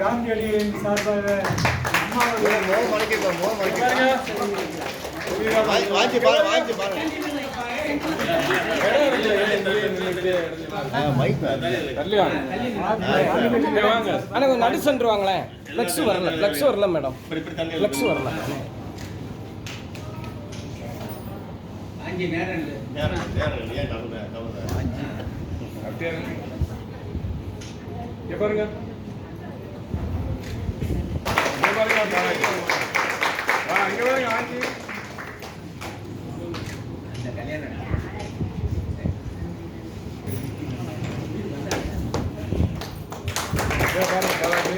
காந்தியடிகளின் சார்பாக அம்மாவுடைய மோகம் மறைக்க பாருங்க. பாரு வாஞ்சி பாரு கொஞ்சம் நடு சென்டர் வாங்களேன் ஃப்ளெக்ஸ் வரல ஃப்ளெக்ஸ் வரல மேடம் ஃப்ளெக்ஸ் வரல நேரம் பாருங்க இல்லையா கவுந்த கவுந்த அப்படியே இருங்க. இங்க பாருங்க இங்க பாருங்க பாருங்க. வா, இங்க பாருங்க ஆஞ்சி. இங்க பாருங்க பாலாஜி.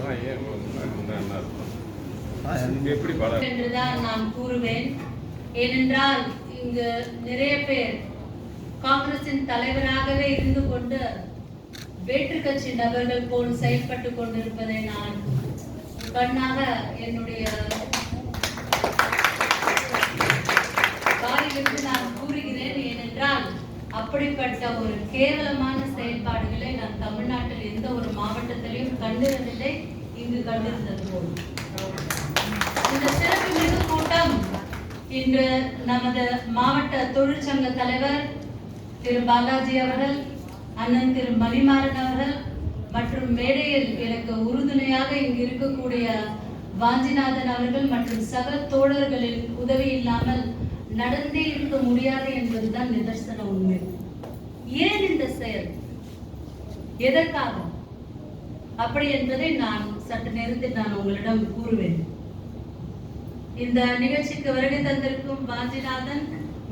ஆ, ஏன் இந்த- இந்த அர்த்தம். இங்க எப்படி பாலாஜி என்றுதான் நான் கூறுவேன் ஏனென்றால் இங்கு நிறைய பேர் காங்கிரசின் தலைவராகவே இருந்து கொண்டு வேற்று கட்சி நபர்கள் போல் செயல்பட்டு கொண்டிருப்பதை நான் கண்ணாக என்னுடைய வாயிலிருந்து நான் கூறுகிறேன். ஏனென்றால் அப்படிப்பட்ட ஒரு கேவலமான செயல்பாடுகளை நான் தமிழ்நாட்டில் எந்த ஒரு மாவட்டத்திலையும் கண்டிருந்ததில்லை இங்கு கண்டிருந்தது போல். இந்த சிறப்பு மிகு கூட்டம் இன்று நமது மாவட்ட தொழிற்சங்க தலைவர் திரு பாலாஜி அவர்கள் அண்ணன் திரு மணிமாறன் அவர்கள் மற்றும் மேடையில் எனக்கு உறுதுணையாக இங்கு இருக்கக்கூடிய வாஞ்சிநாதன் அவர்கள் மற்றும் சக தோழர்களின் உதவி இல்லாமல் நடந்தே இருக்க முடியாது என்பதுதான் நிதர்சன உண்மை. ஏன் இந்த செயல்? எதற்காக? அப்படி என்பதை நான் சற்று நேரத்தில் நான் உங்களிடம் கூறுவேன். இந்த நிகழ்ச்சிக்கு வருகை தந்திருக்கும் வாஞ்சிநாதன்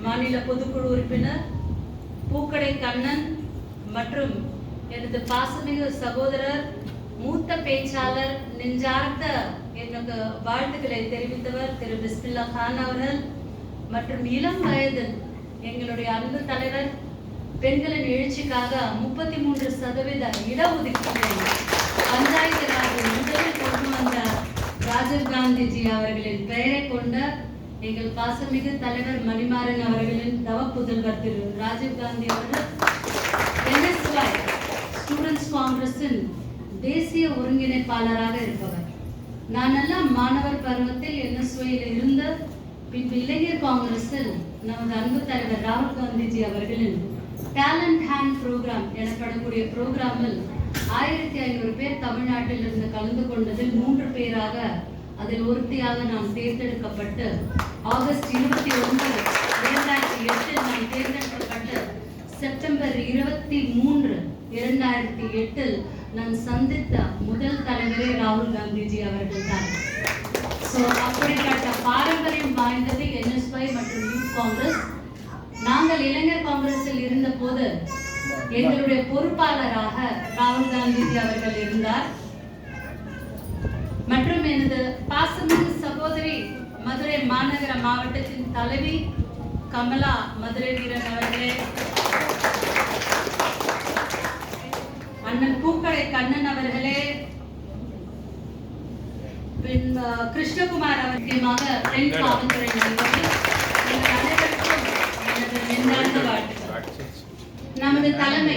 மாநில பொதுக்குழு உறுப்பினர் பூக்கடை கண்ணன் மற்றும் எனது பாசமிகு சகோதரர் மூத்த பேச்சாளர் நெஞ்சார்த்த எனக்கு வாழ்த்துக்களை தெரிவித்தவர் திரு பிஸ்மில்லா கான் அவர்கள் மற்றும் இளம் வயதில் எங்களுடைய அன்பு தலைவர் பெண்களின் எழுச்சிக்காக முப்பத்தி மூன்று சதவீத இடஒதுக்கீடு பஞ்சாயத்து ராஜ் முதலில் கொண்டு வந்த ராஜீவ் காந்திஜி அவர்களின் பெயரை கொண்ட எங்கள் பாசமிகு தலைவர் மணிமாறன் அவர்களின் தவ புதல்வர் திரு ராஜீவ் காந்தி அவர்கள் NSY ஸ்டூடெண்ட்ஸ் காங்கிரஸின் தேசிய ஒருங்கிணைப்பாளராக இருப்பவர். நானெல்லாம் மாணவர் பருவத்தில் என்எஸ்ஒயில் இருந்த பின்பு இளைஞர் காங்கிரஸில் நமது அன்பு தலைவர் ராகுல் காந்திஜி அவர்களின் டேலண்ட் ஹேண்ட் ப்ரோக்ராம் எனப்படக்கூடிய ப்ரோக்ராமில் ஆயிரத்தி ஐநூறு பேர் தமிழ்நாட்டில் இருந்து கலந்து கொண்டதில் மூன்று பேராக அதில் ஒருத்தியாக நாம் தேர்ந்தெடுக்கப்பட்டு ஆகஸ்ட் இருபத்தி ஒன்பது இரண்டாயிரத்தி எட்டில் நாம் தேர்ந்தெடுக்கப்பட்டு செப்டம்பர் இருபத்தி மூன்று இரண்டாயிரத்தி எட்டில் நான் சந்தித்த முதல் தலைவரே ராகுல் காந்திஜி அவர்கள் தான் ஸோ அப்படிப்பட்ட பாரம்பரியம் வாய்ந்தது என்எஸ்ஒய் மற்றும் யூத் காங்கிரஸ். நாங்கள் இளைஞர் காங்கிரஸில் இருந்த போது எங்களுடைய பொறுப்பாளராக ராகுல் காந்திஜி அவர்கள் இருந்தார். மற்றும் எனது பாசமிகு சகோதரி மதுரை மாநகர மாவட்டத்தின் தலைவி கமலா மதுரை வீரன் அவர்களே. அண்ணன் பூக்கடை கண்ணன் அவர்களே. பின் கிருஷ்ணகுமார் அவர் முக்கியமாக பெண் காவல்துறை நண்பர்கள் அனைவருக்கும் எனது நெஞ்சார்ந்த வாழ்த்துக்கள். நமது தலைமை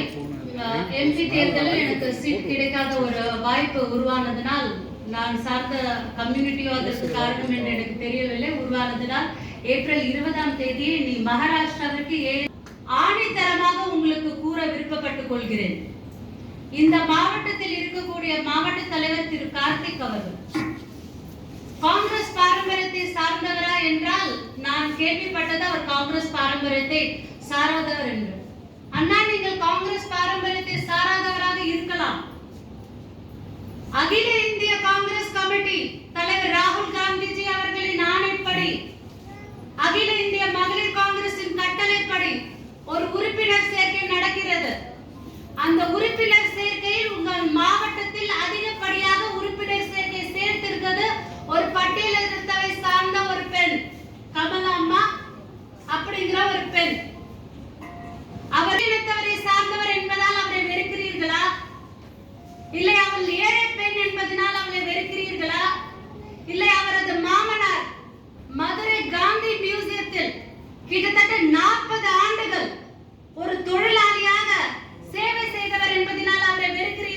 எம்பி தேர்தலில் எனக்கு சீட் கிடைக்காத ஒரு வாய்ப்பு உருவானதனால் நான் சார்ந்த கம்யூனிட்டியோ அதற்கு காரணம் என்று எனக்கு தெரியவில்லை. உருவானதனால் ஏப்ரல் இருபதாம் தேதி நீ மகாராஷ்டிராவிற்கு ஏ ஆணித்தரமாக உங்களுக்கு கூற விருப்பப்பட்டுக் கொள்கிறேன். இந்த மாவட்டத்தில் இருக்கக்கூடிய மாவட்ட தலைவர் திரு கார்த்திக் அவர்கள் காங்கிரஸ் பாரம்பரியத்தை சார்ந்தவரா என்றால் நான் கேள்விப்பட்டது அவர் காங்கிரஸ் பாரம்பரியத்தை சாராதவர் என்று. அண்ணா நீங்கள் காங்கிரஸ் பாரம்பரியத்தை சாராதவராக இருக்கலாம். அகில இந்திய காங்கிரஸ் கமிட்டி தலைவர் ராகுல் காந்திஜி அவர்களின் ஆணைப்படி அகில இந்திய மகளிர் காங்கிரசின் கட்டளைப்படி ஒரு உறுப்பினர் சேர்க்கை நடக்கிறது? அந்த உறுப்பினர் சேர்க்கையில் உங்கள் மாவட்டத்தில் அதிகப்படியாக உறுப்பினர் சேர்க்கை சேர்த்திருக்கிறது ஒரு பட்டியலினத்தவை சார்ந்த ஒரு பெண். கமலாம்மா அப்படிங்கிற ஒரு பெண். அவர் இனத்தவரை சார்ந்தவர் என்பதால் அவரை வெறுக்கிறீர்களா? இல்லை அவள் ஏழை பெண் என்பதனால் அவளை வெறுக்கிறீர்களா? இல்லை அவரது மாமனார் மதுரை காந்தி மியூசியத்தில் கிட்டத்தட்ட நாற்பது ஆண்டுகள் ஒரு தொழிலாளியாக சேவை செய்தவர் என்பதனால் அவரை வெறுக்கிறீர்கள்?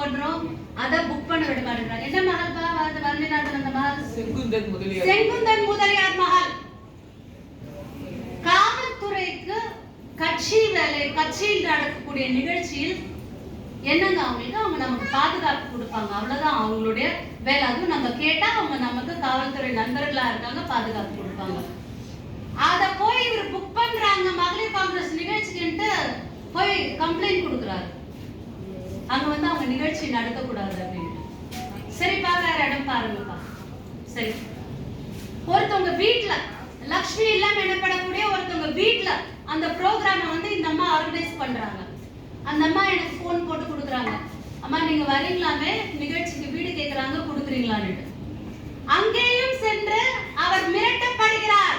பண்றோம் அத புக் பண்ண விட மாட்டேங்கிறாங்க என்ன மஹால் பா? அது அந்த மஹால் செங்குந்தன் முதலியார். செங்குந்தன் முதலியார் மஹால் காவல்துறைக்கு கட்சி வேலை கட்சியில் நடக்கக்கூடிய நிகழ்ச்சியில் என்னங்க அவங்களுக்கு? அவங்க நமக்கு பாதுகாப்பு கொடுப்பாங்க. அவ்வளவுதான். அவங்களுடைய வேலை. அதுவும் நம்ம கேட்டா அவங்க நமக்கு காவல்துறை நண்பர்களா இருக்காங்க பாதுகாப்பு கொடுப்பாங்க. அத போய் இவர் புக் பண்றாங்க. மகளிர் காங்கிரஸ் நிகழ்ச்சிக்குன்ட்டு போய் கம்ப்ளைண்ட் கொடுக்குறாரு. அங்க வந்து அவங்க நிகழ்ச்சி நடத்தக்கூடாது அப்படின்னு. சரிப்பா வேற இடம் பாருங்கப்பா. சரி. ஒருத்தவங்க வீட்டுல லக்ஷ்மி இல்லாம எனப்படக்கூடிய ஒருத்தவங்க வீட்டுல அந்த ப்ரோக்ராம வந்து இந்த அம்மா ஆர்கனைஸ் பண்றாங்க. அந்த அம்மா எனக்கு ஃபோன் போட்டு கொடுக்குறாங்க. அம்மா நீங்க வரீங்களாமே? நிகழ்ச்சிக்கு வீடு கேட்கறாங்க கொடுக்குறீங்களான்னு அங்கேயும் சென்று அவர் மிரட்டப்படுகிறார்.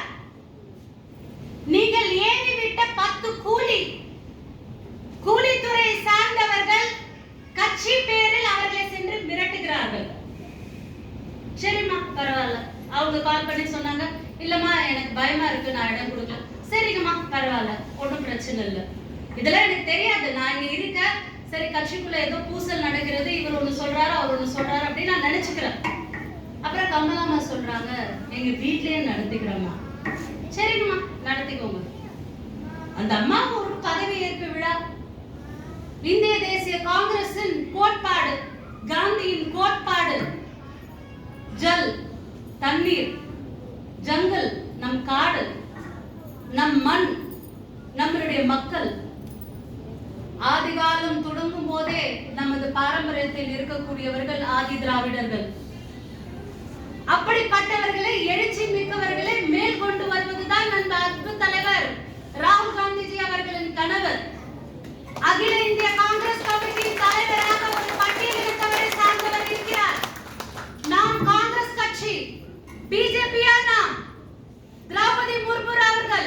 நீங்கள் ஏவி விட்ட பத்து கூலி கூலித்துறையை சார்ந்தவர்கள் கட்சி பேரில் அவர்களை சென்று இருக்கிறார்கள். சரிம்மா பரவாயில்ல. அவங்க கால் பண்ணி சொன்னாங்க. இல்லம்மா எனக்கு பயமா இருக்கு நான் இடம் கொடுக்கல. சரிங்கம்மா பரவாயில்ல. ஒன்றும் பிரச்சனை இல்லை. இதெல்லாம் எனக்கு தெரியாது. நான் இங்க இருக்க சரி கட்சிக்குள்ள ஏதோ பூசல் நடக்கிறது. இவர் ஒண்ணு சொல்றாரு அவர் ஒண்ணு சொல்றாரு அப்படின்னு நான் நினைச்சுக்கிறேன். அப்புறம் கமலாமா சொல்றாங்க எங்க வீட்லயே நடத்திக்கிறோம்மா. சரிங்கம்மா நடத்திக்கோங்க. அந்த அம்மாவுக்கு ஒரு பதவி ஏற்பு விழா. இந்திய தேசிய காங்கிரசின் கோட்பாடு. காந்தியின் கோட்பாடு. ஜல் தண்ணீர். ஜங்கல் நம் காடு. நம் மண் நம்மளுடைய மக்கள். ஆதிகாலம் தொடங்கும் போதே நமது பாரம்பரியத்தில் இருக்கக்கூடியவர்கள் ஆதி திராவிடர்கள். அப்படிப்பட்டவர்களை எழுச்சி மிக்கவர்களை மேல் கொண்டு வருவதுதான் நம் அன்பு தலைவர் ராகுல் காந்திஜி அவர்களின் கணவர் அகில இந்திய காங்கிரஸ் கமிட்டியின் தலைவர் ஒரு பட்டியலிட்டவரை சார்ந்தவர் இருக்கிறார் நாம் காங்கிரஸ் கட்சி பிஜேபியா நாம் திரௌபதி முர்மு அவர்கள்.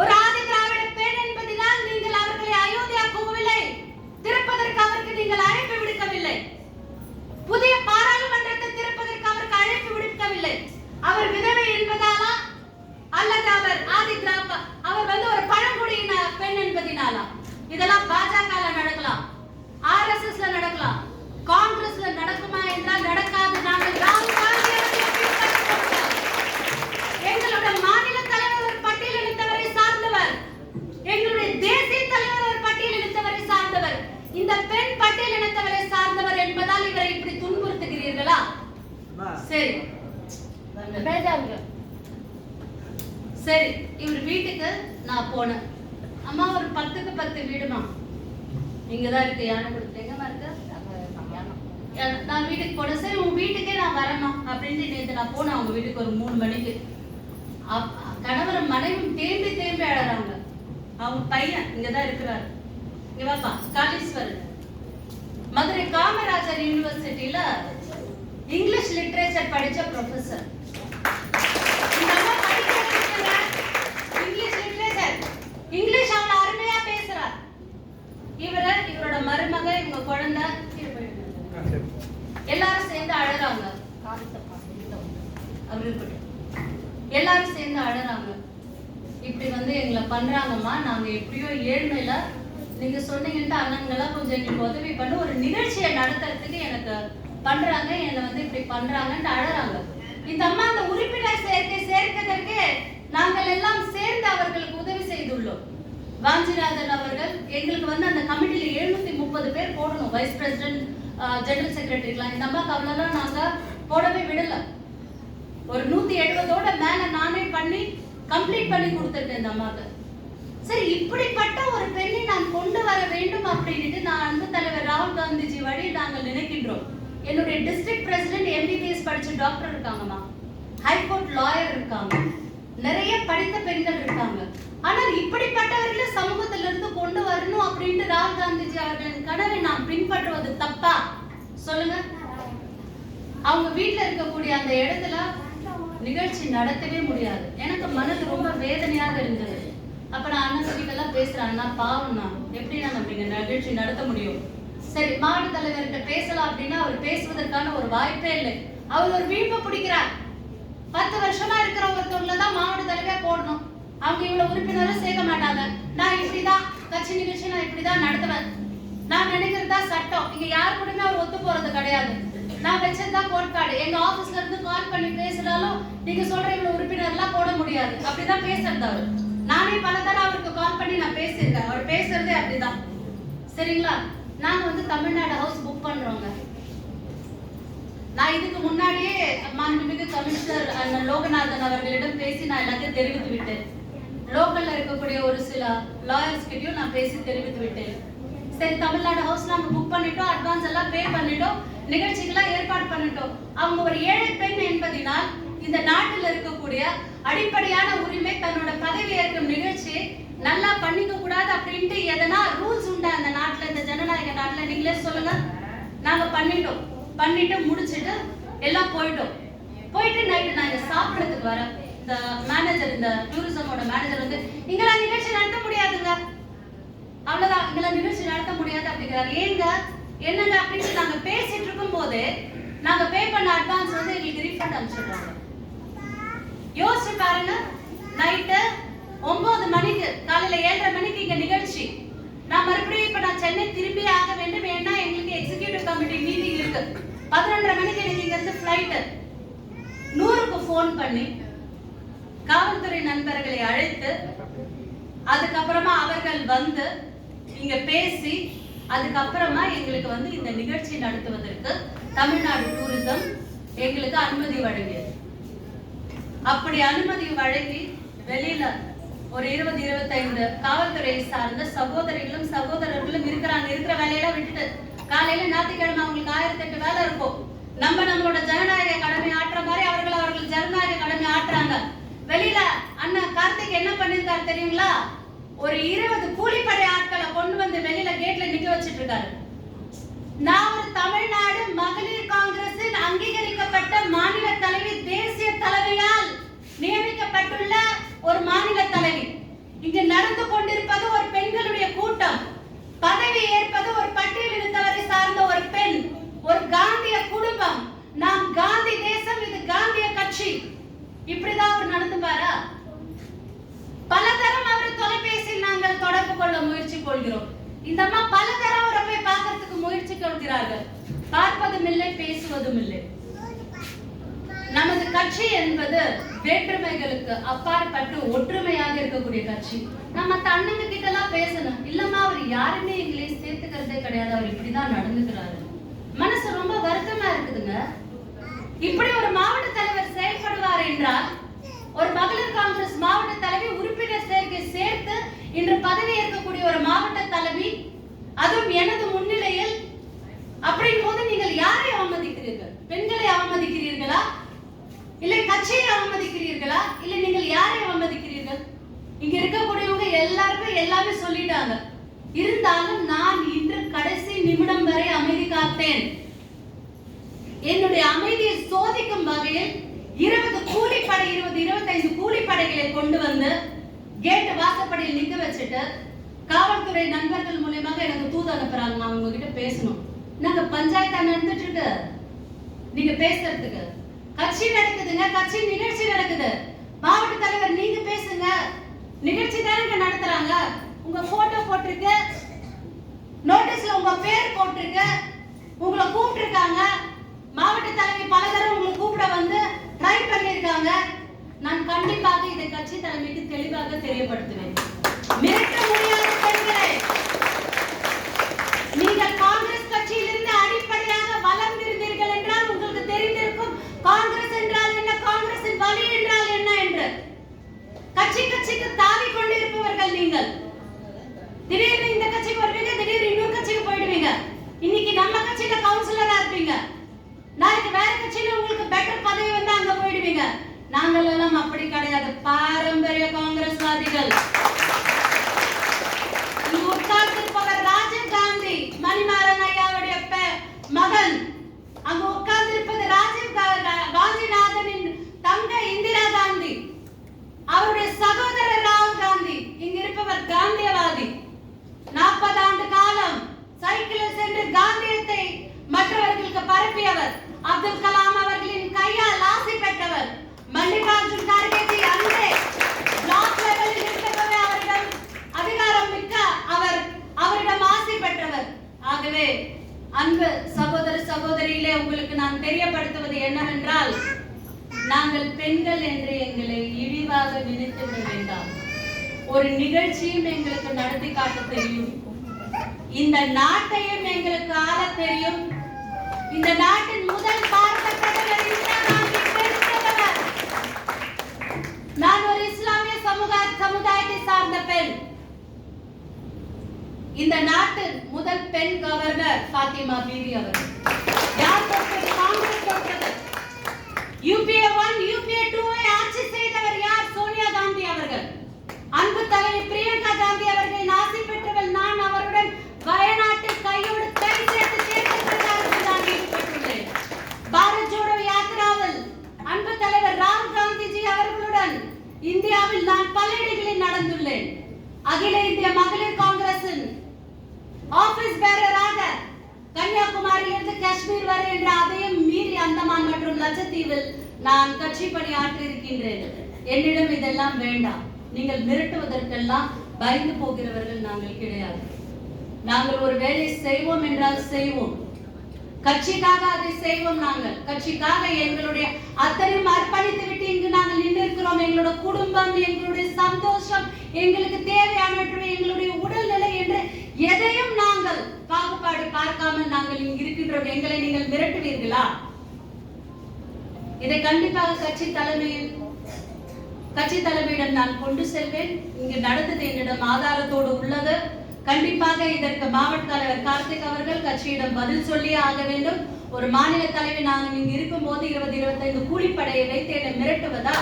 ஒரு ஆதி திராவிட பெண் என்பதனால் நீங்கள் அவர்களை அயோத்தியா கோவிலை திறப்பதற்கு அவருக்கு நீங்கள் அழைப்பு விடுக்கவில்லை. புதிய பாராளுமன்றத்தை திறப்பதற்கு அவருக்கு அழைப்பு விடுக்கவில்லை. அவர் விதவை என்பதாலா? அல்லது அவர் ஆதி திராப அவர் வந்து ஒரு பழங்குடியின பெண் என்பதினாலா? இதெல்லாம் பாஜக நடக்கலாம். ஆர்எஸ்எஸ்ல நடக்கலாம். காங்கிரஸ்ல நடக்குமா என்றால் நடக்காது. நாங்கள் ராகுல் காந்தி எங்களோட மாநில தலைவர் ஒரு பட்டியலிட்டவரை சார்ந்தவர் எங்களுடைய தேசிய தலைவர் ஒரு பட்டியலிட்டவரை சார்ந்தவர் இந்த பெண் பட்டியலினத்தவரை சார்ந்தவர் என்பதால் இவரை இப்படி துன்புறுத்துகிறீர்களா சரி பேசாதீங்க. சரி இவர் வீட்டுக்கு நான் போனேன் அம்மா ஒரு பத்துக்கு பத்து வீடுமா இங்கதான் இருக்கு யானை கொடுத்து எங்கம்மா இருக்கு யா- நான் வீட்டுக்கு போனேன் சரி உன் வீட்டுக்கே நான் வரேம்மா அப்படின்ட்டு நேற்று நான் போனேன் அவங்க வீட்டுக்கு ஒரு மூணு மணிக்கு. கணவர் மனைவி தேம்பி தேம்பி அழறாங்க. அவங்க பையன் இங்கதான் இருக்கிறாரு. இங்க வாப்பா காளீஸ்வரன் மதுரை காமராஜர் யூனிவர்சிட்டியில இங்கிலீஷ் லிட்ரேச்சர் படிச்ச ப்ரொஃபசர். இங்கிலீஷ் லிட்ரேச்சர் இங்கிலீஷ் அவன் அருமையா பேசுறார். இவர இவரோட மருமக இவங்க குழந்தை. எல்லாரும் சேர்ந்து இருக்கட்டும் எல்லாரும் சேர்ந்து அழறாங்க. இப்படி வந்து எங்களை பண்றாங்கம்மா. நாங்க எப்படியோ ஏழ்மையில நீங்க சொன்னீங்கன்ட்டு அண்ணங்களாம் கொஞ்சம் எங்களுக்கு உதவி பண்ணி ஒரு நிகழ்ச்சியை நடத்துறதுக்கு எனக்கு பண்றாங்க. என்னை வந்து இப்படி பண்றாங்கன்ட்டு அழறாங்க. இந்த அம்மா அந்த உறுப்பினர் சேர்க்கை சேர்ப்பதற்கு நாங்கள் எல்லாம் சேர்ந்து அவர்களுக்கு உதவி செய்துள்ளோம். வாஞ்சிநாதன் அவர்கள் எங்களுக்கு வந்து அந்த கமிட்டியில எழுநூத்தி முப்பது பேர் போடணும். வைஸ் பிரசிடென்ட் ஜெனரல் செக்ரட்டரிலாம் இந்த அம்மாக்கு அவ்வளோலாம் நாங்க போடவே விடல. ஒரு நூத்தி எழுபதோட மேல நானே பண்ணி கம்ப்ளீட் பண்ணி கொடுத்துட்டேன் இந்த அம்மாக்கு சரி இப்படிப்பட்ட ஒரு பெண்ணை நான் கொண்டு வர வேண்டும் அப்படின்ட்டு நான் அன்பு தலைவர் ராகுல் காந்திஜி வழி நாங்கள் நினைக்கின்றோம். என்னுடைய டிஸ்ட்ரிக்ட் பிரசிடென்ட் எம்பிபிஎஸ் படிச்ச டாக்டர் இருக்காங்கம்மா. ஹைகோர்ட் லாயர் இருக்காங்க. நிறைய படித்த பெண்கள் இருக்காங்க. ஆனால் இப்படிப்பட்டவர்களை சமூகத்துல இருந்து கொண்டு வரணும் அப்படின்ட்டு ராகுல் காந்திஜி அவர்களின் கனவை நாம் பின்பற்றுவது தப்பா? சொல்லுங்க. அவங்க வீட்டில் இருக்கக்கூடிய அந்த இடத்துல நிகழ்ச்சி நடத்தவே முடியாது. எனக்கு மனது ரொம்ப வேதனையாக இருந்தது. அப்ப நான் அண்ணன் எல்லாம் பேசுறேன் பாவம்ண்ணா. எப்படி நான் அப்படிங்க நிகழ்ச்சி நடத்த முடியும்? சரி மாவட்ட தலைவர்கிட்ட பேசலாம் அப்படின்னா அவர் பேசுவதற்கான ஒரு வாய்ப்பே இல்லை. அவர் ஒரு வீம்பை பிடிக்கிறார். பத்து வருஷமா இருக்கிற ஒருத்தவங்கள தான் மாவட்ட தலைவே போடணும். அவங்க இவ்வளவு உறுப்பினரும் சேர்க்க மாட்டாங்க. நான் இப்படிதான் கட்சி நிகழ்ச்சி நான் இப்படிதான் நடத்துவேன். நான் நினைக்கிறதா சட்டம். இங்க யார் கூடயுமே அவர் ஒத்து போறது கிடையாது. நான் வச்சிருந்தா கோட்பாடு எங்க ஆபீஸ்ல இருந்து கால் பண்ணி பேசினாலும் நீங்க சொல்ற இவ்வளவு உறுப்பினர்லாம் போட முடியாது. அப்படிதான் பேசுறது அவர் நானே பல தடவை அவருக்கு கால் பண்ணி நான் பேசியிருக்கேன். அவர் பேசுறதே அப்படிதான். சரிங்களா? நாங்க வந்து தமிழ்நாடு ஹவுஸ் புக் பண்றோங்க. நான் இதுக்கு முன்னாடியே மாண்புமிகு கமிஷனர் அண்ணன் லோகநாதன் அவர்களிடம் பேசி நான் எல்லாத்தையும் தெரிவித்து விட்டேன். லோக்கல்ல இருக்கக்கூடிய ஒரு சில லாயர்ஸ் கிட்டயும் நான் பேசி தெரிவித்து விட்டேன். சரி தமிழ்நாடு ஹவுஸ் நாங்க புக் பண்ணிட்டோம் அட்வான்ஸ் எல்லாம் பே பண்ணிட்டோம். நிகழ்ச்சிகளாக ஏற்பாடு பண்ணிட்டோம். அவங்க ஒரு ஏழை பெண் என்பதினால் இந்த நாட்டில் இருக்கக்கூடிய அடிப்படையான உரிமை தன்னோட பதவி ஏற்கும் நிகழ்ச்சி நல்லா பண்ணிக்க கூடாது அப்படின்ட்டு எதனா ரூல்ஸ் உண்டா அந்த நாட்டில் இந்த ஜனநாயக நாட்டில்? நீங்களே சொல்லுங்க. நாங்க பண்ணிட்டோம். பண்ணிட்டு முடிச்சுட்டு எல்லாம் போயிட்டோம். போயிட்டு நைட்டு நான் இங்க சாப்பிடறதுக்கு வரேன். இந்த மேனேஜர் இந்த டூரிசமோட மேனேஜர் வந்து இங்கெல்லாம் நிகழ்ச்சி நடத்த முடியாதுங்க. அவ்வளவுதான். இங்கெல்லாம் நிகழ்ச்சி நடத்த முடியாது அப்படிங்கிறாரு. ஏங்க? என்னங்க அப்படின்னு நாங்க பேசிட்டு இருக்கும் போது நாங்க பே பண்ண அட்வான்ஸ் வந்து எங்களுக்கு ரீஃபண்ட் அனுப்பிச்சிடுறாங்க. யோசிச்சு பாருங்க நைட்டு ஒன்பது மணிக்கு காலையில ஏழரை மணிக்கு இங்க நிகழ்ச்சி. நான் மறுபடியும் இப்ப நான் சென்னை திரும்பி ஆக வேண்டும் ஏன்னா எங்களுக்கு எக்ஸிக்யூட்டிவ் கமிட்டி மீட்டிங் இருக்கு. பதினொன்றரை மணிக்கு எனக்கு இங்க இருந்து ஃபிளைட் நூறுக்கு ஃபோன் பண்ணி காவல்துறை நண்பர்களை அழைத்து அதுக்கப்புறமா அவர்கள் வந்து இங்க பேசி அதுக்கப்புறமா எங்களுக்கு வந்து இந்த நிகழ்ச்சி நடத்துவதற்கு தமிழ்நாடு டூரிசம் எங்களுக்கு அனுமதி வழங்கியது. அப்படி அனுமதி வழங்கி வெளியில ஒரு இருபது இருபத்தைந்து காவல்துறையை சார்ந்த சகோதரிகளும் சகோதரர்களும் இருக்கிறாங்க. இருக்கிற வேலையெல்லாம் விட்டுட்டு காலையில ஞாயிற்றுக்கிழமை அவங்களுக்கு ஆயிரத்தி எட்டு வேலை இருக்கும். நம்ம நம்மளோட ஜனநாயக கடமை ஆற்ற மாதிரி அவர்கள் அவர்கள் ஜனநாயக கடமை ஆற்றுறாங்க வெளியில அண்ணா கார்த்திக் என்ன பண்ணிருக்காரு தெரியுங்களா? ஒரு இருபது கூலிப்படை ஆட்களை கொண்டு வந்து வெளியில கேட்ல நிக்க வச்சிட்டு இருக்காரு நான் ஒரு தமிழ்நாடு மகளிர் காங்கிரசின் அங்கீகரிக்கப்பட்ட மாநில தலைவி தேசிய தலைவியால் நியமிக்கப்பட்டுள்ள ஒரு மாநில தலைவி இங்கு நடந்து கொண்டிருப்பது ஒரு பெண்களுடைய கூட்டம் பதவி ஏற்பது ஒரு பட்டியலினத்தவரை சார்ந்த ஒரு பெண் ஒரு காந்திய குடும்பம் நாம் காந்தி தேசம் இது காந்திய கட்சி இப்படிதான் அவர் நடந்துப்பாரா பலதரம் அவர் தொலைபேசியில் நாங்கள் தொடர்பு கொள்ள முயற்சி கொள்கிறோம். இந்த அம்மா பலதரம் அவரை போய் பார்க்கறதுக்கு முயற்சி கொள்கிறார்கள். பார்ப்பதும் இல்லை பேசுவதும் இல்லை நமது கட்சி என்பது வேற்றுமைகளுக்கு அப்பாற்பட்டு ஒற்றுமையாக இருக்கக்கூடிய கட்சி. நம்ம மத்த அண்ணங்க கிட்ட எல்லாம் பேசணும். இல்லம்மா அவர் யாருமே எங்களை சேர்த்துக்கிறதே கிடையாது. அவர் இப்படிதான் நடந்துக்கிறாரு. மனசு ரொம்ப வருத்தமா இருக்குதுங்க. இப்படி ஒரு மாவட்ட தலைவர் செயல்படுவார் என்றால் ஒரு மகளிர் காங்கிரஸ் மாவட்ட தலைவி உறுப்பினர் சேர்க்கை சேர்த்து இன்று பதவி ஏற்கக்கூடிய ஒரு மாவட்ட தலைவி அதுவும் எனது முன்னிலையில். அப்படின் போது நீங்கள் யாரை அவமதிக்கிறீர்கள்? பெண்களை அவமதிக்கிறீர்களா? இல்லை கட்சியை அவமதிக்கிறீர்களா? இல்லை நீங்கள் யாரை அவமதிக்கிறீர்கள்? இங்க இருக்கக்கூடியவங்க எல்லாருமே எல்லாமே சொல்லிட்டாங்க. இருந்தாலும் நான் இன்று கடைசி நிமிடம் வரை அமைதி காத்தேன். என்னுடைய அமைதியை சோதிக்கும் வகையில் இருபது கூலிப்படை இருபது இருபத்தைந்து கூலிப்படைகளை கொண்டு வந்து கேட் வாசப்படியில் நிக்க வச்சுட்டு காவல்துறை நண்பர்கள் மூலியமாக எனக்கு தூது அனுப்புறாங்க. நான் உங்ககிட்ட பேசணும். நாங்க பஞ்சாயத்தா நடந்துட்டு இருக்கு நீங்க பேசுறதுக்கு. கட்சி நடக்குதுங்க கட்சி நிகழ்ச்சி நடக்குது. மாவட்ட தலைவர் நீங்க பேசுங்க. நிகழ்ச்சி தானே நடத்துறாங்க. உங்க போட்டோ போட்டிருக்கு. நோட்டீஸ்ல உங்க பேர் போட்டிருக்கு. உங்களை கூப்பிட்டுருக்காங்க. மாவட்ட தலைவி பல தடவை உங்களை கூப்பிட வந்து ட்ரை பண்ணியிருக்காங்க. நான் கண்டிப்பாக இதை கட்சி தலைமைக்கு தெளிவாக தெரியப்படுத்துவேன். மிரட்ட காங்கிரஸ்வாதிகள் இங்கு உட்கார்ந்திருப்பவர் ராஜீவ் காந்தி மணிமாறன் ஐயாவுடைய அங்கு உட்கார்ந்திருப்பது ராஜீவ் காந்திநாதனின் தங்கை இந்திரா காந்தி. அவருடைய சகோதரர் ராகுல் காந்தி. இங்கு இருப்பவர் காந்தியவாதி. நாற்பது ஆண்டு காலம் சைக்கிளில் சென்று காந்தியத்தை மற்றவர்களுக்கு பரப்பியவர். அப்துல் கலாம் அவர்களின் கையால் ஆசி பெற்றவர். மல்லிகார்ஜுன் ஆகவே அன்பு சகோதர சகோதரியிலே உங்களுக்கு நான் தெரியப்படுத்துவது என்னவென்றால் நாங்கள் பெண்கள் என்று எங்களை இழிவாக நினைத்து விட வேண்டாம். ஒரு நிகழ்ச்சியும் எங்களுக்கு நடத்தி காட்ட தெரியும். இந்த நாட்டையும் எங்களுக்கு ஆள தெரியும். இந்த நாட்டின் முதல் நான் ஒரு இஸ்லாமிய சமுதாய சமுதாயத்தை சார்ந்த பெண். இந்த நாட்டின் முதல் பெண் கவர்னர் ஃபாத்திமா பீவி அவர்கள். யார் தொட்டது காங்கிரஸ் தொட்டது? யூபிஏ ஒன் யூபிஏ டூ ஆட்சி செய்தவர் யார்? சோனியா காந்தி அவர்கள். அன்பு தலைவி பிரியங்கா காந்தி அவர்களின் ஆசை பெற்றவள் நான் அவருடன் வயநாட்டில் கையோடு கை சேர்த்து தேர்தல் பிரச்சாரத்தில் நான் ஈடுபட்டுள்ளேன் பாரத் ஜோடோ யாத்திராவில் அன்பு தலைவர் ராகுல் காந்திஜி அவர்களுடன் இந்தியாவில் நான் பல இடங்களில் நடந்துள்ளேன் அகில இந்திய மகளிர் காங்கிரசின் ஆபீஸ் பேரராக கன்னியாகுமரியிலிருந்து காஷ்மீர் வரை என்ற அதையும் மீறி அந்தமான் மற்றும் லட்சத்தீவில் நான் கட்சி பணியாற்றி இருக்கின்றேன் என்னிடம் இதெல்லாம் வேண்டாம் நீங்கள் மிரட்டுவதற்கெல்லாம் பயந்து போகிறவர்கள் நாங்கள் கிடையாது. நாங்கள் ஒரு வேலை செய்வோம் என்றால் செய்வோம். கட்சிக்காக அதை செய்வோம் நாங்கள். கட்சிக்காக எங்களுடைய அத்தனையும் அர்ப்பணித்து விட்டு இங்கு நாங்கள் நின்றிருக்கிறோம். எங்களோட குடும்பம் எங்களுடைய சந்தோஷம் எங்களுக்கு தேவையானவற்றை எங்களுடைய உடல்நிலை என்று எதையும் நாங்கள் பாகுபாடு பார்க்காமல் நாங்கள் இங்கு இருக்கின்றோம். எங்களை நீங்கள் மிரட்டுவீர்களா? இதை கண்டிப்பாக கட்சி தலைமையில் கட்சி தலைமையிடம் நான் கொண்டு செல்வேன். இங்கு நடந்தது என்னிடம் ஆதாரத்தோடு உள்ளது. கண்டிப்பாக இதற்கு மாவட்ட தலைவர் கார்த்திக் அவர்கள் கட்சியிடம் பதில் சொல்லியே ஆக வேண்டும். ஒரு மாநில தலைவி நாங்கள் இங்கு இருக்கும்போது இருபது இருபத்தைந்து கூலிப்படையை வைத்து என்னை மிரட்டுவதா?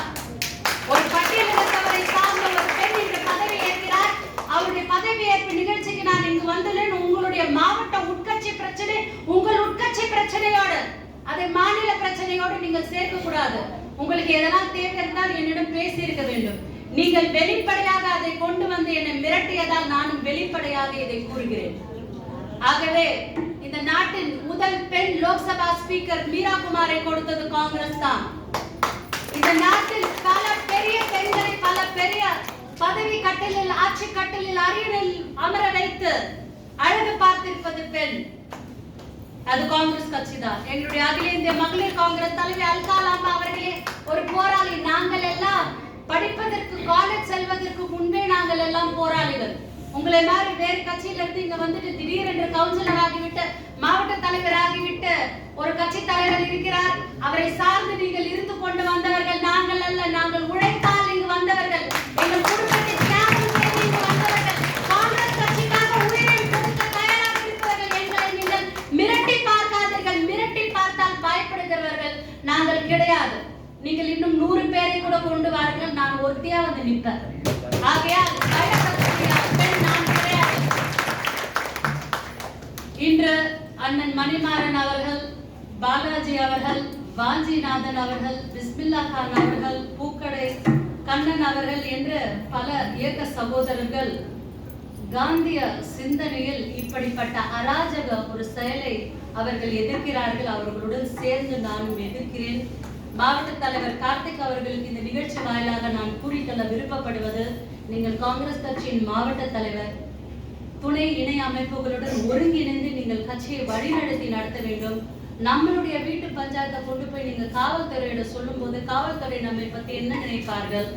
ஒரு பட்டியலினத்தவரை சார்ந்த ஒரு பெண் இன்று பதவி ஏற்கிறார். அவருடைய பதவி ஏற்பு நிகழ்ச்சிக்கு நான் இங்கு வந்துள்ளேன். உங்களுடைய மாவட்ட உட்கட்சி பிரச்சனை உங்கள் உட்கட்சி பிரச்சனையோடு அதை மாநில பிரச்சனையோடு நீங்கள் சேர்க்க கூடாது. உங்களுக்கு எதனால் தேவை இருந்தால் என்னிடம் பேசி இருக்க வேண்டும். நீங்கள் வெளிப்படையாக அதை கொண்டு வந்து என்னை மிரட்டியதால் நானும் வெளிப்படையாக இதை கூறுகிறேன். ஆகவே இந்த நாட்டின் முதல் பெண் லோக்சபா ஸ்பீக்கர் மீரா குமாரை கொடுத்தது காங்கிரஸ் தான். இந்த நாட்டில் பல பெரிய பெண்களை பல பெரிய பதவி கட்டலில் ஆட்சி கட்டலில் அரியணில் அமர வைத்து அழகு பார்த்திருப்பது பெண். அது காங்கிரஸ் கட்சி தான் எங்களுடைய அகில இந்திய மகளிர் காங்கிரஸ் தலைவி அல்காலாமா அவர்களே ஒரு போராளி. நாங்கள் எல்லாம் படிப்பதற்கு காலேஜ் செல்வதற்கு முன்பே நாங்கள் எல்லாம் போராளிகள். உங்களை மாதிரி வேறு கட்சியில இருந்து இங்க வந்துட்டு திடீரென்று கவுன்சிலர் ஆகிவிட்டு மாவட்ட தலைவர் ஆகிவிட்டு ஒரு கட்சி தலைவர் இருக்கிறார். அவரை சார்ந்து நீங்கள் இருந்து கொண்டு வந்தவர்கள் நாங்கள் அல்ல. நாங்கள் உழைத்தால் இங்கு வந்தவர்கள். எங்கள் நாங்கள் கிடையாது. நீங்கள் இன்னும் நூறு பேரை கூட கொண்டு வாருங்கள் நான் ஒருத்தியா வந்து நிற்பேன். ஆகையால் நான் கிடையாது. இன்று அண்ணன் மணிமாறன் அவர்கள் பாலாஜி அவர்கள் வாஞ்சிநாதன் அவர்கள் பிஸ்மில்லா கான் அவர்கள் பூக்கடை கண்ணன் அவர்கள் என்று பல இயக்க சகோதரர்கள் காந்திய சிந்தனையில் இப்படிப்பட்ட அராஜக ஒரு செயலை அவர்கள் எதிர்க்கிறார்கள் அவர்களுடன் சேர்ந்து நானும் எதிர்க்கிறேன். மாவட்ட தலைவர் கார்த்திக் அவர்களுக்கு இந்த நிகழ்ச்சி வாயிலாக நான் கூறிக்கொள்ள விருப்பப்படுவது நீங்கள் காங்கிரஸ் கட்சியின் மாவட்ட தலைவர் துணை இணை அமைப்புகளுடன் ஒருங்கிணைந்து நீங்கள் கட்சியை வழிநடத்தி நடத்த வேண்டும். நம்மளுடைய வீட்டு பஞ்சாயத்தை கொண்டு போய் நீங்க காவல்துறையிட சொல்லும்போது காவல்துறை நம்மை பத்தி என்ன நினைப்பார்கள்?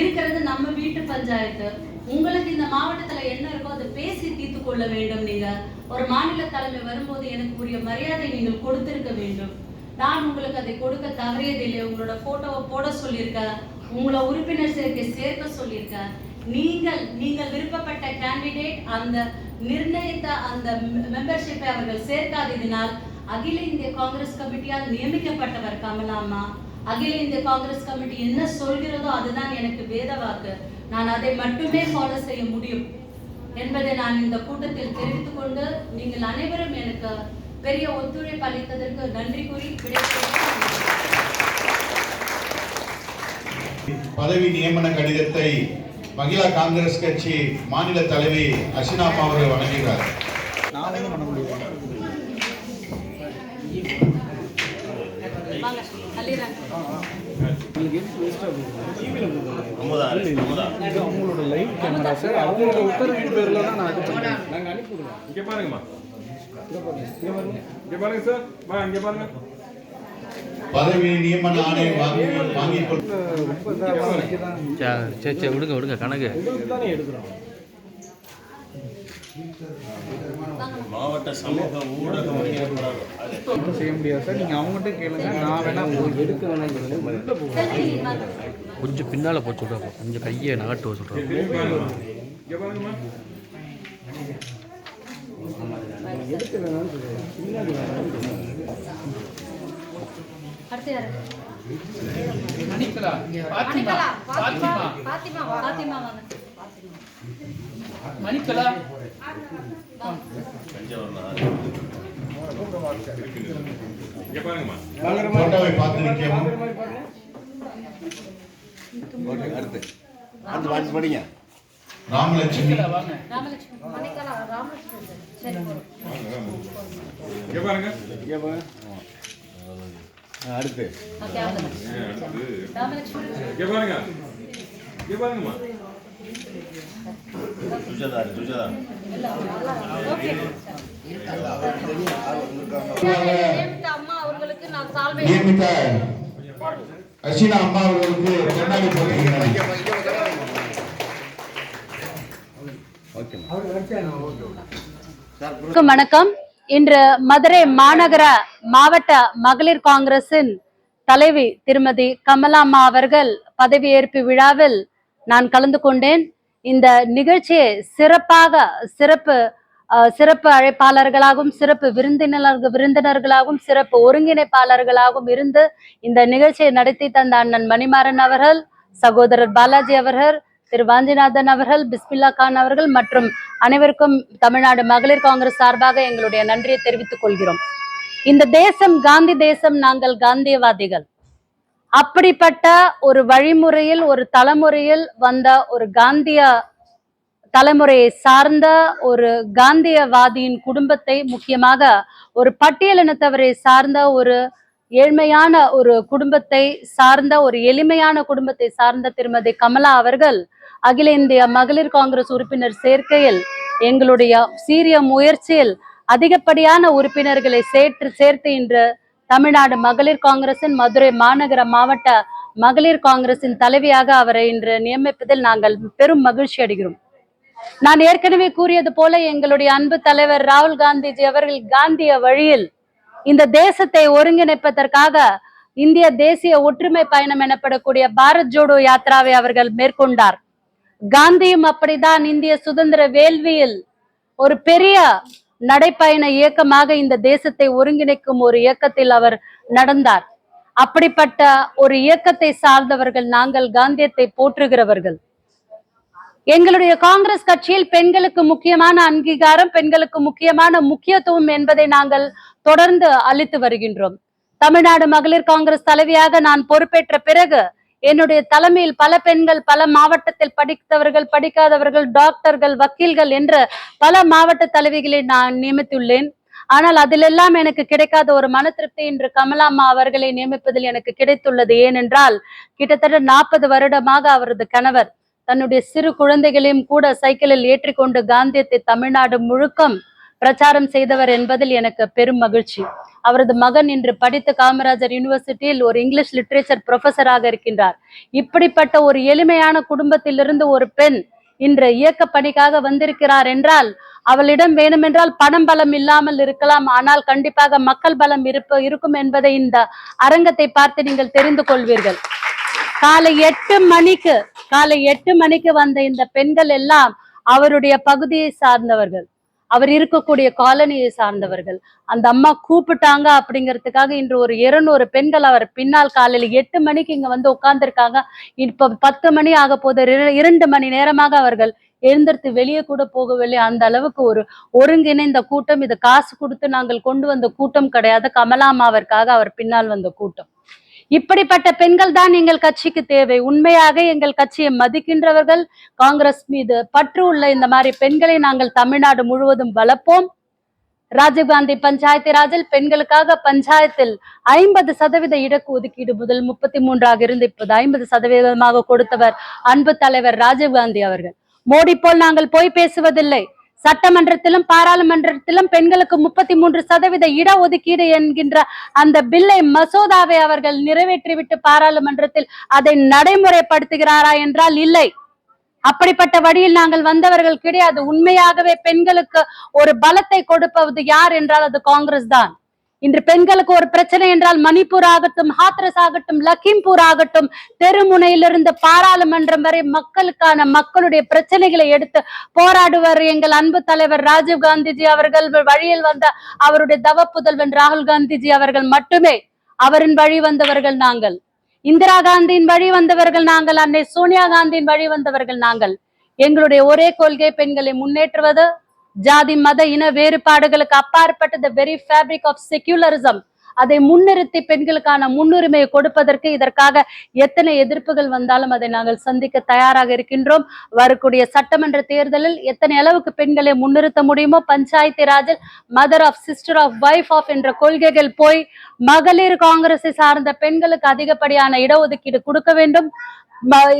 இருக்கிறது நம்ம வீட்டு பஞ்சாயத்து. உங்களுக்கு இந்த மாவட்டத்துல என்ன இருக்கோ அதை பேசி தீர்த்து கொள்ள வேண்டும் நீங்க. ஒரு மாநில தலைமை வரும்போது எனக்கு உரிய மரியாதை நீங்கள் கொடுத்திருக்க வேண்டும். நான் உங்களுக்கு அதை கொடுக்க தவறியதில்லை. உங்களோட போட்டோவை போட சொல்லியிருக்கேன் உங்களை உறுப்பினர் சேர்க்கை சேர்க்க சொல்லியிருக்க. நீங்கள் நீங்கள் விருப்பப்பட்ட கேண்டிடேட் அந்த நிர்ணயித்த அந்த மெம்பர்ஷிப்பை அவர்கள் சேர்க்காததினால் அகில இந்திய காங்கிரஸ் கமிட்டியால் நியமிக்கப்பட்டவர் கமலாமா அகில இந்திய காங்கிரஸ் கமிட்டி என்ன சொல்கிறதோ அதுதான் எனக்கு வேத வாக்கு நான் அதை மட்டுமே ஃபாலோ செய்ய முடியும் என்பதை நான் இந்த கூட்டத்தில் தெரிவித்துக் கொண்டு நீங்கள் அனைவரும் எனக்கு பெரிய ஒத்துழைப்பு அளித்ததற்கு நன்றி கூறி பதவி நியமன கடிதத்தை மகிழா காங்கிரஸ் கட்சி மாநில தலைவி அசினா அவர்கள் வழங்குகிறார் வாங்க அள்ளிடுறாங்க ஒன்பதாம் ஒன்பதாம் இது அவங்களோட லைவ் கேமரா சார் அவங்களோட உத்தரவின் பேர்ல தான் நான் இது பண்ணேன் நாங்கள் அனுப்பிவிடுவோம் இங்க பாருங்கம்மா. இங்க பாருங்க. சார் வா இங்க பாருங்க. பதவி நியமன வாங்கி சரி சரி விடுங்க விடுங்க கணக்கு. எடுக்கிறோம் மாவட்ட சமூக ஒன்றும் செய்ய முடியாது சார். நீங்கள் அவங்ககிட்ட கேளுங்க. நான் வேணா உங்களுக்கு எடுக்க வேணாம். கொஞ்சம் பின்னால போச்சு சொல்கிறப்போ கொஞ்சம் கையை நகட்டு பாருங்கம்மா எடுக்க வேணாம்னு பின்னாடி வேணாம்னு பாத்திமா. பாத்திமா பாத்திமா படிங்க ராமலட்சுமி அடுத்து பாருங்க பாருங்கம்மா சுஜதா அம்மா அவர்களுக்கு நான் சால்வை நியமித்த அம்மா அவர்களுக்கு வணக்கம். இன்று மதுரை மாநகர மாவட்ட மகளிர் காங்கிரசின் தலைவி திருமதி கமலாம்மா அவர்கள் பதவியேற்பு விழாவில் நான் கலந்து கொண்டேன். இந்த நிகழ்ச்சியை சிறப்பாக சிறப்பு சிறப்பு அழைப்பாளர்களாகவும் சிறப்பு விருந்தினர் விருந்தினர்களாகவும் சிறப்பு ஒருங்கிணைப்பாளர்களாகவும் இருந்து இந்த நிகழ்ச்சியை நடத்தி தந்த அண்ணன் மணிமாறன் அவர்கள் சகோதரர் பாலாஜி அவர்கள் திரு வாஞ்சிநாதன் அவர்கள் பிஸ்மில்லா கான் அவர்கள் மற்றும் அனைவருக்கும் தமிழ்நாடு மகளிர் காங்கிரஸ் சார்பாக எங்களுடைய நன்றியை தெரிவித்துக் கொள்கிறோம். இந்த தேசம் காந்தி தேசம் நாங்கள் காந்தியவாதிகள். அப்படிப்பட்ட ஒரு வழிமுறையில் ஒரு தலைமுறையில் வந்த ஒரு காந்திய தலைமுறையை சார்ந்த ஒரு காந்தியவாதியின் குடும்பத்தை முக்கியமாக ஒரு பட்டியலினத்தவரை சார்ந்த ஒரு ஏழ்மையான ஒரு குடும்பத்தை சார்ந்த ஒரு எளிமையான குடும்பத்தை சார்ந்த திருமதி கமலா அவர்கள் அகில இந்திய மகளிர் காங்கிரஸ் உறுப்பினர் சேர்க்கையில் எங்களுடைய சீரிய முயற்சியில் அதிகப்படியான உறுப்பினர்களை சேர்த்து சேர்த்து இன்று தமிழ்நாடு மகளிர் காங்கிரசின் மதுரை மாநகர மாவட்ட மகளிர் காங்கிரசின் தலைவியாக அவரை இன்று நியமிப்பதில் நாங்கள் பெரும் மகிழ்ச்சி அடைகிறோம். நான் ஏற்கனவே கூறியது போல எங்களுடைய அன்பு தலைவர் ராகுல் காந்திஜி அவர்கள் காந்திய வழியில் இந்த தேசத்தை ஒருங்கிணைப்பதற்காக இந்திய தேசிய ஒற்றுமை பயணம் எனப்படக்கூடிய பாரத் ஜோடோ யாத்ராவை அவர்கள் மேற்கொண்டார். காந்தியும் அப்படிதான் இந்திய சுதந்திர வேள்வியில் ஒரு பெரிய நடைப்பயண இயக்கமாக இந்த தேசத்தை ஒருங்கிணைக்கும் ஒரு இயக்கத்தில் அவர் நடந்தார். அப்படிப்பட்ட ஒரு இயக்கத்தை சார்ந்தவர்கள் நாங்கள் காந்தியத்தை போற்றுகிறவர்கள். எங்களுடைய காங்கிரஸ் கட்சியில் பெண்களுக்கு முக்கியமான அங்கீகாரம் பெண்களுக்கு முக்கியமான முக்கியத்துவம் என்பதை நாங்கள் தொடர்ந்து அளித்து வருகின்றோம். தமிழ்நாடு மகளிர் காங்கிரஸ் தலைவியாக நான் பொறுப்பேற்ற பிறகு என்னுடைய தலைமையில் பல பெண்கள் பல மாவட்டத்தில் படித்தவர்கள் படிக்காதவர்கள் டாக்டர்கள் வக்கீல்கள் என்ற பல மாவட்ட தலைவிகளை நான் நியமித்துள்ளேன். ஆனால் அதிலெல்லாம் எனக்கு கிடைக்காத ஒரு மன திருப்தி இன்று கமலாம்மா அவர்களை நியமிப்பதில் எனக்கு கிடைத்துள்ளது. ஏனென்றால் கிட்டத்தட்ட நாற்பது வருடமாக அவரது கணவர் தன்னுடைய சிறு குழந்தைகளையும் கூட சைக்கிளில் ஏற்றிக்கொண்டு காந்தியத்தை தமிழ்நாடு முழுக்கம் பிரச்சாரம் செய்தவர் என்பதில் எனக்கு பெரும் மகிழ்ச்சி. அவரது மகன் இன்று படித்த காமராஜர் யூனிவர்சிட்டியில் ஒரு இங்கிலீஷ் லிட்ரேச்சர் ப்ரொஃபஸராக இருக்கின்றார். இப்படிப்பட்ட ஒரு எளிமையான குடும்பத்திலிருந்து ஒரு பெண் இன்று இயக்க பணிக்காக வந்திருக்கிறார் என்றால் அவளிடம் வேணுமென்றால் பணம் பலம் இல்லாமல் இருக்கலாம் ஆனால் கண்டிப்பாக மக்கள் பலம் இருப்ப இருக்கும் என்பதை இந்த அரங்கத்தை பார்த்து நீங்கள் தெரிந்து கொள்வீர்கள். காலை எட்டு மணிக்கு காலை எட்டு மணிக்கு வந்த இந்த பெண்கள் எல்லாம் அவருடைய பகுதியை சார்ந்தவர்கள். அவர் இருக்கக்கூடிய காலனியை சார்ந்தவர்கள். அந்த அம்மா கூப்பிட்டாங்க அப்படிங்கிறதுக்காக இன்று ஒரு இருநூறு பெண்கள் அவர் பின்னால் காலையில் எட்டு மணிக்கு இங்க வந்து உட்கார்ந்துருக்காங்க. இப்ப பத்து மணி ஆக போது இரண்டு மணி நேரமாக அவர்கள் எழுந்திருத்து வெளியே கூட போகவில்லை. அந்த அளவுக்கு ஒரு ஒருங்கிணைந்த கூட்டம். இது காசு கொடுத்து நாங்கள் கொண்டு வந்த கூட்டம் கிடையாது. கமலாமாவிற்காக அவர் பின்னால் வந்த கூட்டம். இப்படிப்பட்ட பெண்கள் தான் எங்கள் கட்சிக்கு தேவை. உண்மையாக எங்கள் கட்சியை மதிக்கின்றவர்கள் காங்கிரஸ் மீது பற்று உள்ள இந்த மாதிரி பெண்களை நாங்கள் தமிழ்நாடு முழுவதும் வளர்ப்போம். ராஜீவ்காந்தி பஞ்சாயத்து ராஜில் பெண்களுக்காக பஞ்சாயத்தில் ஐம்பது சதவீத இடக்கு ஒதுக்கீடு முதல் முப்பத்தி மூன்றாக இருந்து இப்போது ஐம்பது சதவீதமாக கொடுத்தவர் அன்பு தலைவர் ராஜீவ்காந்தி அவர்கள். மோடி போல் நாங்கள் போய் பேசுவதில்லை. சட்டமன்றத்திலும் பாராளுமன்றத்திலும் பெண்களுக்கு முப்பத்தி மூன்று சதவீத இட ஒதுக்கீடு என்கின்ற அந்த பில்லை மசோதாவை அவர்கள் நிறைவேற்றிவிட்டு பாராளுமன்றத்தில் அதை நடைமுறைப்படுத்துகிறாரா என்றால் இல்லை. அப்படிப்பட்ட வழியில் நாங்கள் வந்தவர்கள் கிடையாது உண்மையாகவே பெண்களுக்கு ஒரு பலத்தை கொடுப்பது யார் என்றால் அது காங்கிரஸ் தான். இன்று பெண்களுக்கு ஒரு பிரச்சனை என்றால் மணிப்பூர் ஆகட்டும் ஹாத்ரஸ் ஆகட்டும் லக்கிம்பூர் ஆகட்டும் தெருமுனையிலிருந்து பாராளுமன்றம் வரை மக்களுக்கான மக்களுடைய பிரச்சனைகளை எடுத்து போராடுவர் எங்கள் அன்பு தலைவர் ராஜீவ் காந்திஜி அவர்கள். வழியில் வந்த அவருடைய தவ புதல்வன் ராகுல் காந்திஜி அவர்கள் மட்டுமே அவரின் வழி வந்தவர்கள் நாங்கள். இந்திரா காந்தியின் வழி வந்தவர்கள் நாங்கள் அன்னை சோனியா காந்தியின் வழி வந்தவர்கள் நாங்கள். எங்களுடைய ஒரே கொள்கை பெண்களை முன்னேற்றுவது ஜாதி மத இன வேறுபாடுகளுக்கு அப்பாற்பட்ட the very fabric of secularism அதை முன்னிறுத்தி பெண்களுக்கான முன்னுரிமையை கொடுப்பதற்கு இதற்காக எத்தனை எதிர்ப்புகள் வந்தாலும் அதை நாங்கள் சந்திக்க தயாராக இருக்கின்றோம். வரக்கூடிய சட்டமன்ற தேர்தலில் எத்தனை அளவுக்கு பெண்களை முன்னிறுத்த முடியுமோ panchayat ராஜில் mother of sister of wife of என்ற கொள்கைகள் போய் மகளிர் காங்கிரஸை சார்ந்த பெண்களுக்கு அதிகப்படியான இடஒதுக்கீடு கொடுக்க வேண்டும்.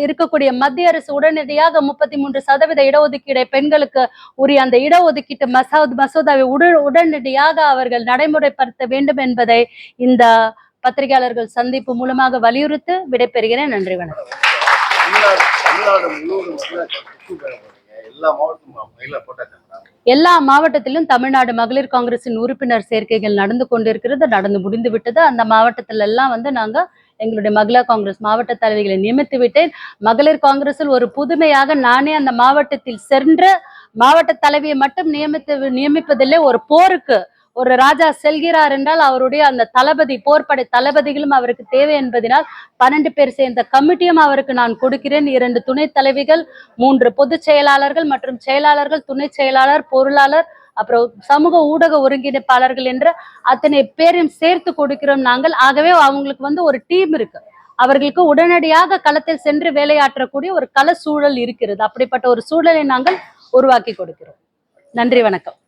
இருக்கக்கூடிய மத்திய அரசு உடனடியாக முப்பத்தி மூன்று சதவீத இடஒதுக்கீடை பெண்களுக்கு உரிய அந்த இடஒதுக்கீட்டு மசோத் மசோதாவை உட உடனடியாக அவர்கள் நடைமுறைப்படுத்த வேண்டும் என்பதை இந்த பத்திரிகையாளர்கள் சந்திப்பு மூலமாக வலியுறுத்தி விடைபெறுகிறேன். நன்றி வணக்கம். எல்லா மாவட்டத்திலும் தமிழ்நாடு மகளிர் காங்கிரசின் உறுப்பினர் சேர்க்கைகள் நடந்து கொண்டிருக்கிறது நடந்து முடிந்து விட்டது. அந்த மாவட்டத்துல எல்லாம் வந்து நாங்க எங்களுடைய மகளிர் காங்கிரஸ் மாவட்ட தலைவிகளை நியமித்து விட்டேன். மகளிர் காங்கிரஸில் ஒரு புதுமையாக நானே அந்த மாவட்டத்தில் சென்று மாவட்ட தலைவியை மட்டும் நியமித்து நியமிப்பதில்லை. ஒரு போருக்கு ஒரு ராஜா செல்கிறார் என்றால் அவருடைய அந்த தளபதி போர்ப்படை தளபதிகளும் அவருக்கு தேவை என்பதனால் பன்னெண்டு பேர் சேர்ந்த கமிட்டியும் அவருக்கு நான் கொடுக்கிறேன். இரண்டு துணைத் தலைவிகள் மூன்று பொதுச் செயலாளர்கள் மற்றும் செயலாளர்கள் துணை செயலாளர் பொருளாளர் அப்புறம் சமூக ஊடக ஒருங்கிணைப்பாளர்கள் என்ற அத்தனை பேரையும் சேர்த்து கொடுக்கிறோம் நாங்கள். ஆகவே அவங்களுக்கு வந்து ஒரு டீம் இருக்கு. அவர்களுக்கு உடனடியாக களத்தில் சென்று வேலையாற்றக்கூடிய ஒரு கள சூழல் இருக்கிறது. அப்படிப்பட்ட ஒரு சூழலை நாங்கள் உருவாக்கி கொடுக்கிறோம். நன்றி வணக்கம்.